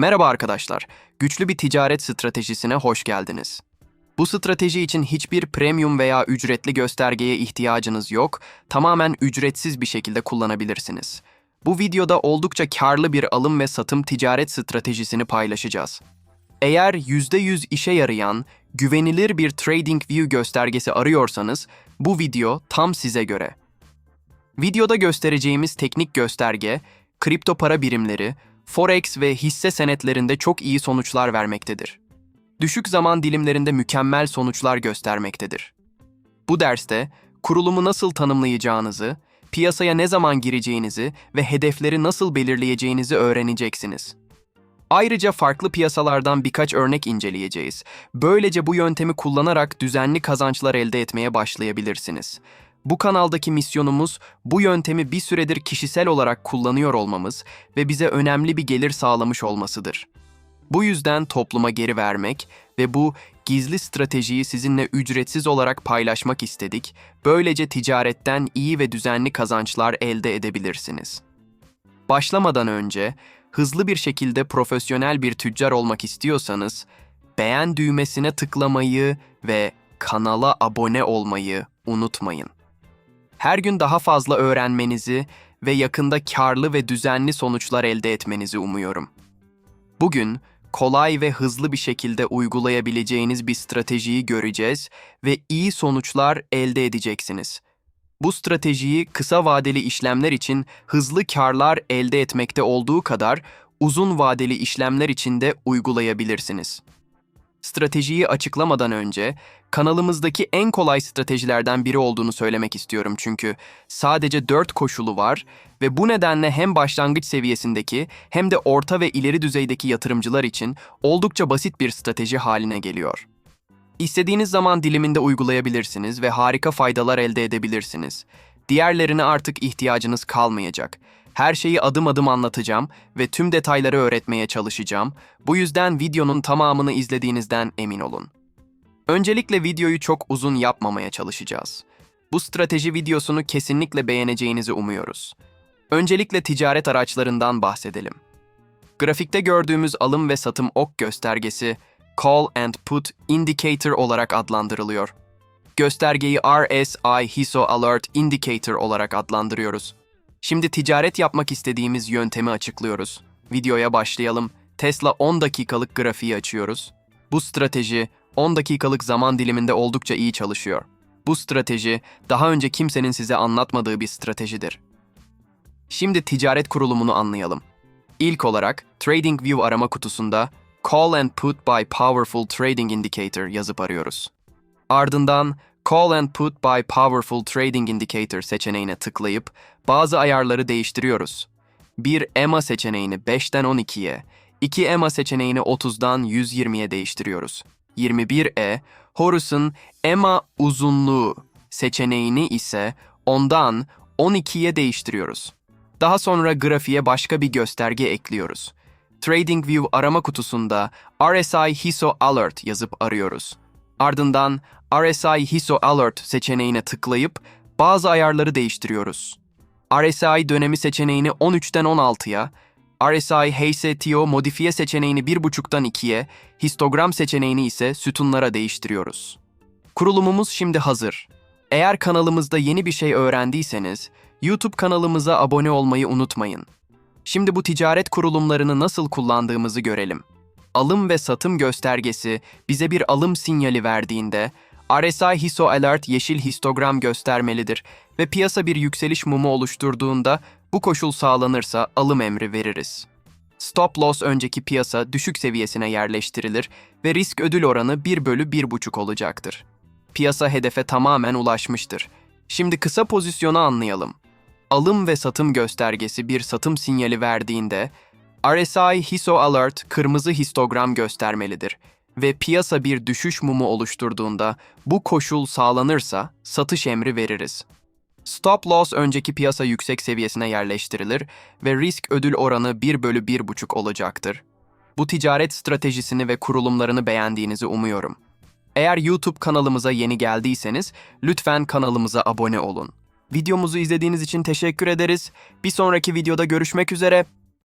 Merhaba arkadaşlar. Güçlü bir ticaret stratejisine hoş geldiniz. Bu strateji için hiçbir premium veya ücretli göstergeye ihtiyacınız yok. Tamamen ücretsiz bir şekilde kullanabilirsiniz. Bu videoda oldukça karlı bir alım ve satım ticaret stratejisini paylaşacağız. Eğer %100 işe yarayan, güvenilir bir TradingView göstergesi arıyorsanız bu video tam size göre. Videoda göstereceğimiz teknik gösterge, kripto para birimleri, forex ve hisse senetlerinde çok iyi sonuçlar vermektedir. Düşük zaman dilimlerinde mükemmel sonuçlar göstermektedir. Bu derste kurulumu nasıl tanımlayacağınızı, piyasaya ne zaman gireceğinizi ve hedefleri nasıl belirleyeceğinizi öğreneceksiniz. Ayrıca farklı piyasalardan birkaç örnek inceleyeceğiz. Böylece bu yöntemi kullanarak düzenli kazançlar elde etmeye başlayabilirsiniz. Bu kanaldaki misyonumuz bu yöntemi bir süredir kişisel olarak kullanıyor olmamız ve bize önemli bir gelir sağlamış olmasıdır. Bu yüzden topluma geri vermek ve bu gizli stratejiyi sizinle ücretsiz olarak paylaşmak istedik. Böylece ticaretten iyi ve düzenli kazançlar elde edebilirsiniz. Başlamadan önce hızlı bir şekilde profesyonel bir tüccar olmak istiyorsanız beğen düğmesine tıklamayı ve kanala abone olmayı unutmayın. Her gün daha fazla öğrenmenizi ve yakında karlı ve düzenli sonuçlar elde etmenizi umuyorum. Bugün kolay ve hızlı bir şekilde uygulayabileceğiniz bir stratejiyi göreceğiz ve iyi sonuçlar elde edeceksiniz. Bu stratejiyi kısa vadeli işlemler için hızlı karlar elde etmekte olduğu kadar uzun vadeli işlemler için de uygulayabilirsiniz. Stratejiyi açıklamadan önce kanalımızdaki en kolay stratejilerden biri olduğunu söylemek istiyorum çünkü sadece 4 koşulu var ve bu nedenle hem başlangıç seviyesindeki hem de orta ve ileri düzeydeki yatırımcılar için oldukça basit bir strateji haline geliyor. İstediğiniz zaman diliminde uygulayabilirsiniz ve harika faydalar elde edebilirsiniz. Diğerlerine artık ihtiyacınız kalmayacak. Her şeyi adım adım anlatacağım ve tüm detayları öğretmeye çalışacağım. Bu yüzden videonun tamamını izlediğinizden emin olun. Öncelikle videoyu çok uzun yapmamaya çalışacağız. Bu strateji videosunu kesinlikle beğeneceğinizi umuyoruz. Öncelikle ticaret araçlarından bahsedelim. Grafikte gördüğümüz alım ve satım ok göstergesi Call and Put Indicator olarak adlandırılıyor. Göstergeyi RSI Hiso Alert Indicator olarak adlandırıyoruz. Şimdi ticaret yapmak istediğimiz yöntemi açıklıyoruz. Videoya başlayalım. Tesla 10 dakikalık grafiği açıyoruz. Bu strateji 10 dakikalık zaman diliminde oldukça iyi çalışıyor. Bu strateji daha önce kimsenin size anlatmadığı bir stratejidir. Şimdi ticaret kurulumunu anlayalım. İlk olarak TradingView arama kutusunda Call and Put by Powerful Trading Indicator yazıp arıyoruz. Ardından Call and Put by Powerful Trading Indicator seçeneğine tıklayıp bazı ayarları değiştiriyoruz. Bir EMA seçeneğini 5'ten 12'ye, 2 EMA seçeneğini 30'dan 120'ye değiştiriyoruz. 21E, Horus'un EMA uzunluğu seçeneğini ise 10'dan 12'ye değiştiriyoruz. Daha sonra grafiğe başka bir gösterge ekliyoruz. TradingView arama kutusunda RSI Hiso Alert yazıp arıyoruz. Ardından RSI Hiso Alert seçeneğine tıklayıp bazı ayarları değiştiriyoruz. RSI dönemi seçeneğini 13'ten 16'ya, RSI HSTO modifiye seçeneğini 1.5'tan 2'ye, histogram seçeneğini ise sütunlara değiştiriyoruz. Kurulumumuz şimdi hazır. Eğer kanalımızda yeni bir şey öğrendiyseniz, YouTube kanalımıza abone olmayı unutmayın. Şimdi bu ticaret kurulumlarını nasıl kullandığımızı görelim. Alım ve satım göstergesi bize bir alım sinyali verdiğinde RSI Hiso Alert yeşil histogram göstermelidir ve piyasa bir yükseliş mumu oluşturduğunda bu koşul sağlanırsa alım emri veririz. Stop loss önceki piyasa düşük seviyesine yerleştirilir ve risk ödül oranı 1 bölü 1,5 olacaktır. Piyasa hedefe tamamen ulaşmıştır. Şimdi kısa pozisyonu anlayalım alım ve satım göstergesi bir satım sinyali verdiğinde RSI Hiso Alert kırmızı histogram göstermelidir ve piyasa bir düşüş mumu oluşturduğunda bu koşul sağlanırsa satış emri veririz. Stop loss önceki piyasa yüksek seviyesine yerleştirilir ve risk ödül oranı 1 bölü 1,5 olacaktır. Bu ticaret stratejisini ve kurulumlarını beğendiğinizi umuyorum. Eğer YouTube kanalımıza yeni geldiyseniz lütfen kanalımıza abone olun. Videomuzu izlediğiniz için teşekkür ederiz. Bir sonraki videoda görüşmek üzere.